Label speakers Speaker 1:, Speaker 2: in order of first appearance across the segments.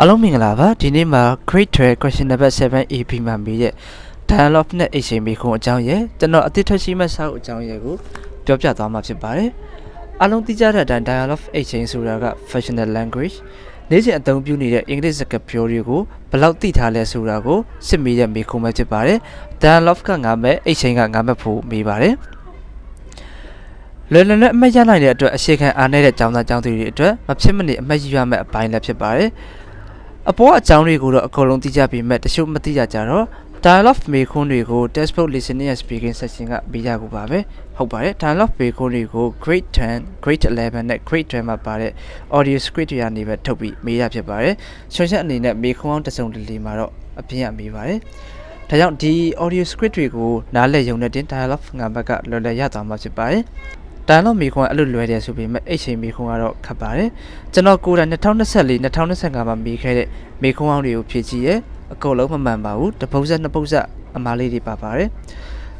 Speaker 1: အားလုံးမင်္ဂလာပါဒီနေ့မှာ grade 12 question number 7 AP မှာမေးတဲ့ dialogue နဲ့ exchange မေးခွန်းအကြောင်းရယ်ကျွန်တော်အသစ်ထွက်ရှိမဲ့စာအုပ်အကြောင်းရယ်ကိုပြောပြသွားမှာဖြစ်ပါတယ်အားလုံးသိကြတဲ့အတိုင်း dialogue exchange ဆိုတာက functional language နေ့စဉ်အသုံးပြုနေတဲ့အင်္ဂလိပ်စကားပြောတွေကိုဘယ်လောက်သိထားလဲဆိုတာကိုစစ်မေးတဲ့မေးခွန်းပဲဖြစ်ပါတယ် dialogue ကငါမဲ့ exchange ကငါမဲ့ဖို့မေးပါတယ်လွယ်လွယ်နဲ့အမှတ်ရနိုင်တဲ့အတွက်အရှိခံအားနည်းတဲ့ကျောင်းသားကျောင်းသူတွေအတွက်မဖြစ်မနေအမှတ်ရရမယ့်အပိုင်းလည်းဖြစ်ပါတယ်။ အပေါ်အကြောင်းတွေကိုတော့အကုန်လုံးသိကြပြီမဲ့တချို့မသိကြကြတော့ dialogue မေခွန်းတွေကို textbook listening and speaking section ကပေးကြကိုပါပဲဟုတ်ပါတယ် dialogue မေခွန်းတွေကို grade 10 grade 11နဲ့ grade 12မှာပါတဲ့ audio script တွေကနေပဲထုတ်ပြီးမေးရဖြစ်ပါတယ်။ဆွန်ချက်အနေနဲ့မေခွန်းအောင်တစ်စုံတစ်လီမှာတော့အပြင်းရမေးပါတယ်။ဒါကြောင့်ဒီ audio script တွေကိုနားလည်ရုံနဲ့တင် dialogue ငါဘက်ကလွယ်လွယ်ရသွားမှာဖြစ်ပါတယ်။ တန်တော့မိခွန်းအဲ့လိုလွယ်တယ်ဆိုပေမဲ့အဲ့ချိန်မိခွန်းကတော့ခက်ပါတယ်ကျွန်တော်ကိုယ်တိုင်2024 2025မှာမိခဲ့တဲ့မိခွန်းအောင်တွေကိုဖြည့်ကြည့်ရဲအကုန်လုံးမမှန်ပါဘူးတပုတ်ဆက်နှစ်ပုတ်ဆက်အမားလေးတွေပါပါတယ်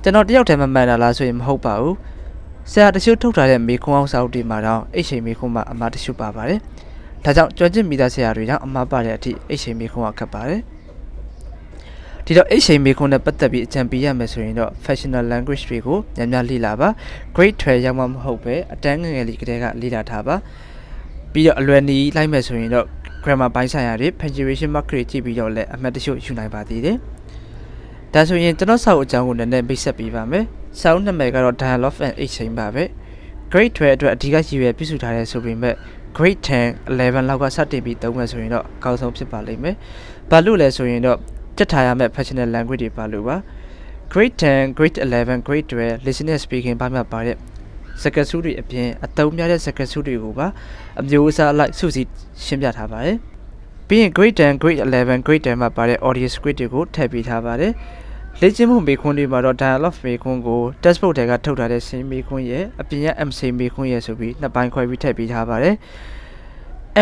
Speaker 1: ကျွန်တော်တယောက်တည်းမမှန်တာလားဆိုရင်မဟုတ်ပါဘူးဆရာတချို့ထုတ်ထားတဲ့မိခွန်းအောင်စာအုပ်တွေမှာတော့အဲ့ချိန်မိခွန်းမှာအမားတချို့ပါပါတယ်ဒါကြောင့်ကြွကျင်မိသားဆရာတွေကြောင့်အမားပါတဲ့အထိအဲ့ချိန်မိခွန်းကခက်ပါတယ် ဒီတော့ H ချိန်မေခွန်းနဲ့ပတ်သက်ပြီးအကြံပေးရမယ်ဆိုရင်တော့ functional language တွေကိုညံ့ညလေ့လာပါ grade 12ရောက်မှမဟုတ်ပဲအတန်းငယ်ငယ်လေးကတည်းကလေ့လာထားပါပြီးတော့အလွယ်နီးလိုက်မယ်ဆိုရင်တော့ grammar ဘိုင်းဆိုင်ရာတွေ punctuation mark တွေကြည့်ပြီးတော့လည်းအမှတ်တချို့ယူနိုင်ပါသေးတယ်ဒါဆိုရင်ကျွန်တော်စာအုပ်အကြောင်းကိုနည်းနည်းမိတ်ဆက်ပေးပါမယ်စာအုပ်နာမည်ကတော့ dialogue and exchange ပါပဲ grade 12အတွက်အဓိကရည်ရွယ်ပြုစုထားတဲ့ဆိုပေမဲ့ grade 10 11လောက်ကစတင်ပြီးသုံးမယ်ဆိုရင်တော့အကောင်းဆုံးဖြစ်ပါလိမ့်မယ်ဘာလို့လဲဆိုရင်တော့ တက်ထားရမယ့် functional language တွေပါလို့ပါ grade 10 grade 11 grade 12 listening and speaking ဘာမှပါတဲ့စကားစုတွေအပြင်အသုံးများတဲ့စကားစုတွေကိုပါအမျိုးအစားအလိုက်စုစည်းရှင်းပြထားပါတယ်ပြီးရင် grade 10 grade 11 grade 10မှာပါတဲ့ audio script တွေကိုထည့်ပေးထားပါတယ်လေ့ကျင့်မှုမေခွန်းတွေမှာတော့ dialogue မေခွန်းကို textbook တွေကထုတ်ထားတဲ့စင်မေခွန်းရဲ့အပြင်ရ MC မေခွန်းရဲ့ဆိုပြီးနှစ်ပိုင်းခွဲပြီးထည့်ပေးထားပါတယ်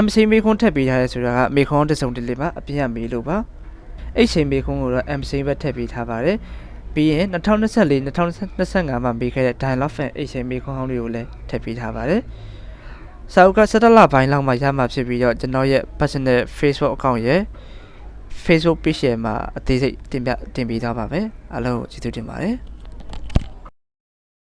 Speaker 1: MC မေခွန်းထည့်ပေးထားရဲဆိုတာကမေခွန်းတစ်စုံတစ်လေးပါအပြင်ရမေလို့ပါ အဲ့ချိန်မေခွန်းကိုတော့ MC ပဲထည့်ပေးထားပါတယ်ပြီးရင်2024 2025မှာပေးခဲ့တဲ့ dialogue fan အဲ့ချိန်မေခွန်းဟောင်းတွေကိုလည်းထည့်ပေးထားပါတယ်စာအုပ်က17လပိုင်းလောက်မှရမှာဖြစ်ပြီးတော့ကျွန်တော်ရဲ့ personal Facebook account ရဲ့ Facebook page ရဲ့မှာအသေးစိတ်တင်ပြတင်ပေးထားပါမယ်အားလုံးကျေးဇူးတင်ပါတယ်